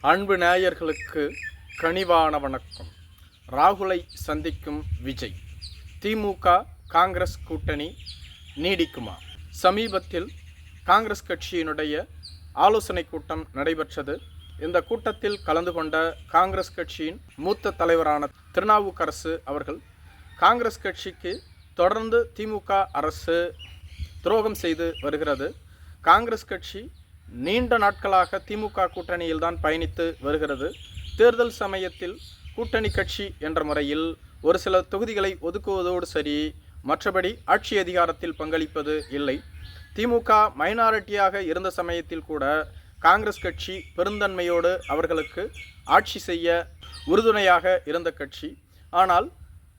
அன்பு நேயர்களுக்கு கனிவான வணக்கம். ராகுலை சந்திக்கும் விஜய். திமுக காங்கிரஸ் கூட்டணி நீடிக்குமா? சமீபத்தில் காங்கிரஸ் கட்சியினுடைய ஆலோசனை கூட்டம் நடைபெற்றது. இந்த கூட்டத்தில் கலந்து கொண்ட காங்கிரஸ் கட்சியின் மூத்த தலைவரான திருநாவுக்கரசு அவர்கள் காங்கிரஸ் கட்சிக்கு தொடர்ந்து திமுக அரசு துரோகம் செய்து வருகிறது. காங்கிரஸ் கட்சி நீண்ட நாட்களாக திமுக கூட்டணியில்தான் பயணித்து வருகிறது. தேர்தல் சமயத்தில் கூட்டணி கட்சி என்ற முறையில் ஒரு சில தொகுதிகளை ஒதுக்குவதோடு சரி மற்றபடி ஆட்சி அதிகாரத்தில் பங்களிப்பது இல்லை. திமுக மைனாரிட்டியாக இருந்த சமயத்தில் கூட காங்கிரஸ் கட்சி பெருந்தன்மையோடு அவர்களுக்கு ஆட்சி செய்ய உறுதுணையாக இருந்த கட்சி. ஆனால்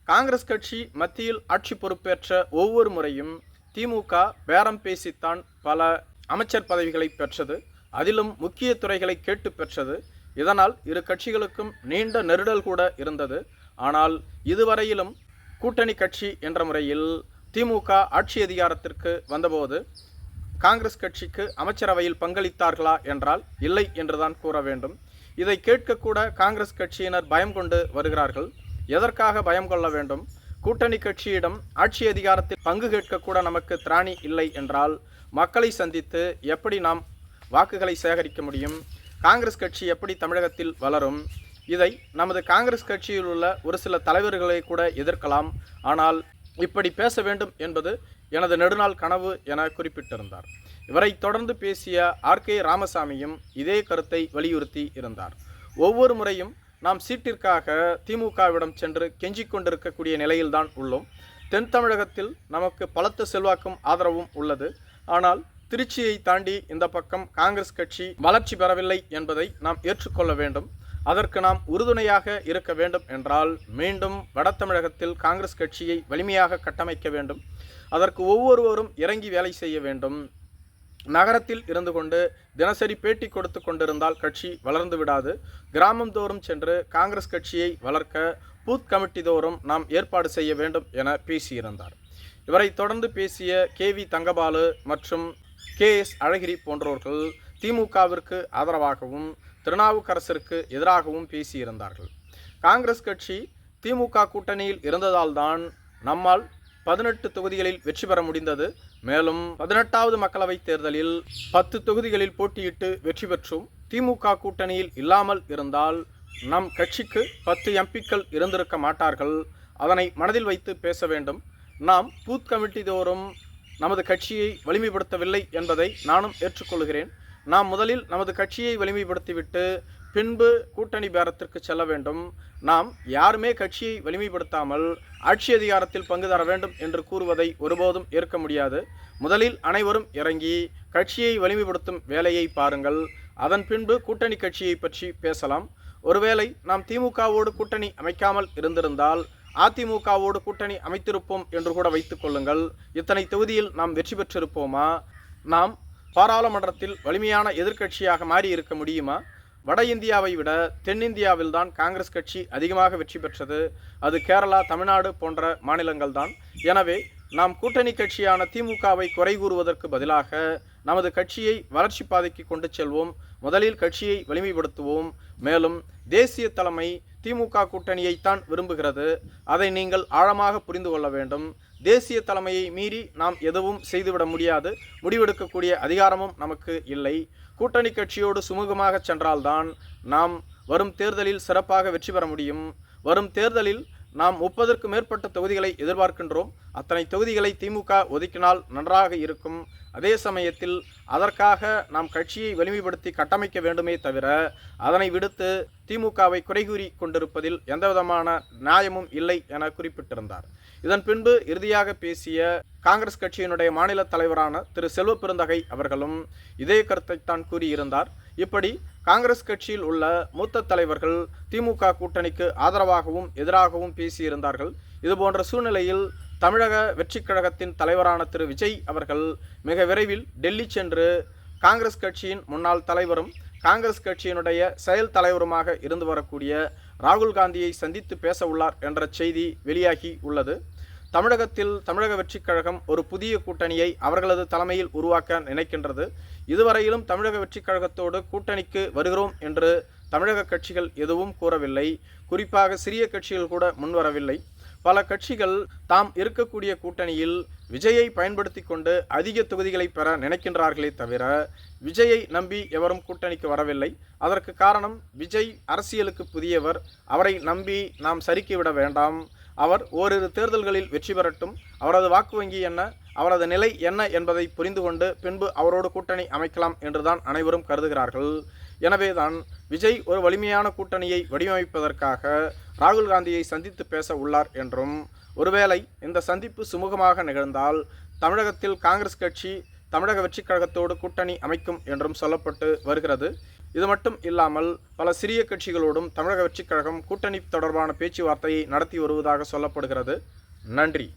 காங்கிரஸ் கட்சி மத்தியில் ஆட்சி பொறுப்பேற்ற ஒவ்வொரு முறையும் திமுக பேரம் பேசித்தான் பல அமைச்சர் பதவிகளை பெற்றது அதிலும் முக்கிய துறைகளை கேட்டு பெற்றது. இதனால் இரு கட்சிகளுக்கும் நீண்ட நெருடல் கூட இருந்தது. ஆனால் இதுவரையிலும் கூட்டணி கட்சி என்ற முறையில் திமுக ஆட்சி அதிகாரத்திற்கு வந்தபோது காங்கிரஸ் கட்சிக்கு அமைச்சரவையில் பங்களித்தார்களா என்றால் இல்லை என்றுதான் கூற வேண்டும். இதை கேட்கக்கூட காங்கிரஸ் கட்சியினர் பயம் கொண்டு வருகிறார்கள். எதற்காக பயம் கொள்ள வேண்டும்? கூட்டணி கட்சியிடம் ஆட்சி அதிகாரத்தில் பங்கு கேட்கக்கூட நமக்கு திராணி இல்லை என்றால் மக்களை சந்தித்து எப்படி நாம் வாக்குகளை சேகரிக்க முடியும்? காங்கிரஸ் கட்சி எப்படி தமிழகத்தில் வளரும்? இதை நமது காங்கிரஸ் கட்சியில் உள்ள ஒரு சில தலைவர்களை கூட எதிர்க்கலாம். ஆனால் இப்படி பேச வேண்டும் என்பது எனது நெடுநாள் கனவு என குறிப்பிட்டிருந்தார். இவரை தொடர்ந்து பேசிய ஆர் கே ராமசாமியும் இதே கருத்தை வலியுறுத்தி இருந்தார். ஒவ்வொரு முறையும் நாம் சீட்டிற்காக திமுகவிடம் சென்று கெஞ்சிக் கொண்டிருக்கக்கூடிய நிலையில்தான் உள்ளோம். தென் தமிழகத்தில் நமக்கு பலத்த செல்வாக்கும் ஆதரவும் உள்ளது. ஆனால் திருச்சியை தாண்டி இந்த பக்கம் காங்கிரஸ் கட்சி வளர்ச்சி பெறவில்லை என்பதை நாம் ஏற்றுக்கொள்ள வேண்டும். அதற்கு நாம் உறுதுணையாக இருக்க வேண்டும் என்றால் மீண்டும் வட தமிழகத்தில் காங்கிரஸ் கட்சியை வலிமையாக கட்டமைக்க வேண்டும். அதற்கு ஒவ்வொருவரும் இறங்கி வேலை செய்ய வேண்டும். நகரத்தில் இருந்து கொண்டு தினசரி பேட்டி கொடுத்து கொண்டிருந்தால் கட்சி வளர்ந்து விடாது. கிராமம் தோறும் சென்று காங்கிரஸ் கட்சியை வளர்க்க பூத் கமிட்டி தோறும் நாம் ஏற்பாடு செய்ய வேண்டும் என பேசியிருந்தார். இவரை தொடர்ந்து பேசிய கே வி தங்கபாலு மற்றும் கே எஸ் அழகிரி போன்றோர்கள் திமுகவிற்கு ஆதரவாகவும் திருநாவுக்கரசருக்கு எதிராகவும் பேசியிருந்தார்கள். காங்கிரஸ் கட்சி திமுக கூட்டணியில் இருந்ததால்தான் நம்மால் பதினெட்டு தொகுதிகளில் வெற்றி பெற முடிந்தது. மேலும் பதினெட்டாவது மக்களவைத் தேர்தலில் பத்து தொகுதிகளில் போட்டியிட்டு வெற்றி பெற்றும் திமுக கூட்டணியில் இல்லாமல் இருந்தால் நம் கட்சிக்கு பத்து எம்பிக்கள் இருந்திருக்க மாட்டார்கள். அதனை மனதில் வைத்து பேச வேண்டும். நாம் பூத் கமிட்டி தோறும் நமது கட்சியை வலிமைப்படுத்தவில்லை என்பதை நானும் ஏற்றுக்கொள்கிறேன். நாம் முதலில் நமது கட்சியை வலிமைப்படுத்திவிட்டு பின்பு கூட்டணி பேரத்திற்கு செல்ல வேண்டும். நாம் யாருமே கட்சியை வலிமைப்படுத்தாமல் ஆட்சி அதிகாரத்தில் பங்கு தர வேண்டும் என்று கூறுவதை ஒருபோதும் ஏற்க முடியாது. முதலில் அனைவரும் இறங்கி கட்சியை வலிமைப்படுத்தும் வேலையை பாருங்கள். அதன் பின்பு கூட்டணி கட்சியை பற்றி பேசலாம். ஒருவேளை நாம் திமுகவோடு கூட்டணி அமைக்காமல் இருந்திருந்தால் அதிமுகவோடு கூட்டணி அமைத்திருப்போம் என்று கூட வைத்துக் கொள்ளுங்கள். இத்தனை தொகுதியில் நாம் வெற்றி பெற்றிருப்போமா? நாம் பாராளுமன்றத்தில் வலிமையான எதிர்க்கட்சியாக மாறி இருக்க முடியுமா? வட இந்தியாவை விட தென்னிந்தியாவில்தான் காங்கிரஸ் கட்சி அதிகமாக வெற்றி பெற்றது. அது கேரளா தமிழ்நாடு போன்ற மாநிலங்கள்தான். எனவே நாம் கூட்டணி கட்சியான திமுகவை குறை கூறுவதற்கு பதிலாக நமது கட்சியை வளர்ச்சி பாதைக்கு கொண்டு செல்வோம். முதலில் கட்சியை வலிமைப்படுத்துவோம். மேலும் தேசிய தலைமை திமுக கூட்டணியைத்தான் விரும்புகிறது. அதை நீங்கள் ஆழமாக புரிந்து கொள்ள வேண்டும். தேசிய தலைமையை மீறி நாம் எதுவும் செய்துவிட முடியாது. முடிவெடுக்கக்கூடிய அதிகாரமும் நமக்கு இல்லை. கூட்டணி கட்சியோடு சுமூகமாக சென்றால்தான் நாம் வரும் தேர்தலில் சிறப்பாக வெற்றி பெற முடியும். வரும் தேர்தலில் நாம் முப்பதற்கு மேற்பட்ட தொகுதிகளை எதிர்பார்க்கின்றோம். அத்தனை தொகுதிகளை திமுக ஒதுக்கினால் நன்றாக இருக்கும். அதே சமயத்தில் அதற்காக நாம் கட்சியை வலிமைப்படுத்தி கட்டமைக்க வேண்டுமே தவிர அதனை விடுத்து திமுகவை குறைகூறி கொண்டிருப்பதில் எந்தவிதமான நியாயமும் இல்லை என குறிப்பிட்டிருந்தார். இதன் பின்பு இறுதியாக பேசிய காங்கிரஸ் கட்சியினுடைய மாநில தலைவரான திரு செல்வ பெருந்தகை அவர்களும் இதே கருத்தை தான் கூறியிருந்தார். இப்படி காங்கிரஸ் கட்சியில் உள்ள மூத்த தலைவர்கள் திமுக கூட்டணிக்கு ஆதரவாகவும் எதிராகவும் பேசியிருந்தார்கள். இதுபோன்ற சூழ்நிலையில் தமிழக வெற்றி கழகத்தின் தலைவரான திரு. விஜய் அவர்கள் மிக விரைவில் டெல்லி சென்று காங்கிரஸ் கட்சியின் முன்னாள் தலைவரும் காங்கிரஸ் கட்சியினுடைய செயல் தலைவருமாக இருந்து வரக்கூடிய ராகுல் காந்தியை சந்தித்து பேச உள்ளார் என்ற செய்தி வெளியாகி உள்ளது. தமிழகத்தில் தமிழக வெற்றிக் கழகம் ஒரு புதிய கூட்டணியை அவர்களது தலைமையில் உருவாக்க நினைக்கின்றது. இதுவரையிலும் தமிழக வெற்றிக் கழகத்தோடு கூட்டணிக்கு வருகிறோம் என்று தமிழக கட்சிகள் எதுவும் கூறவில்லை. குறிப்பாக சிறிய கட்சிகள் கூட முன்வரவில்லை. பல கட்சிகள் தாம் இருக்கக்கூடிய கூட்டணியில் விஜயை பயன்படுத்தி கொண்டு அதிக தொகுதிகளை பெற நினைக்கின்றார்களே தவிர விஜயை நம்பி எவரும் கூட்டணிக்கு வரவில்லை. அதற்கு காரணம் விஜய் அரசியலுக்கு புதியவர். அவரை நம்பி நாம் சறுக்கிவிட வேண்டாம். அவர் ஓரிரு தேர்தல்களில் வெற்றி பெறட்டும். அவரது வாக்கு வங்கி என்ன? அவரது நிலை என்ன என்பதை புரிந்து கொண்டு பின்பு அவரோடு கூட்டணி அமைக்கலாம் என்றுதான் அனைவரும் கருதுகிறார்கள். எனவேதான் விஜய் ஒரு வலிமையான கூட்டணியை வடிவமைப்பதற்காக ராகுல் காந்தியை சந்தித்து பேச உள்ளார் என்றும் ஒருவேளை இந்த சந்திப்பு சுமூகமாக நிகழ்ந்தால் தமிழகத்தில் காங்கிரஸ் கட்சி தமிழக வெற்றிக் கழகத்தோடு கூட்டணி அமைக்கும் என்றும் சொல்லப்பட்டு வருகிறது. இது மட்டும் இல்லாமல் பல சிறிய கட்சிகளோடும் தமிழக வெற்றிக் கழகம் கூட்டணி தொடர்பான பேச்சுவார்த்தையை நடத்தி வருவதாக சொல்லப்படுகிறது. நன்றி.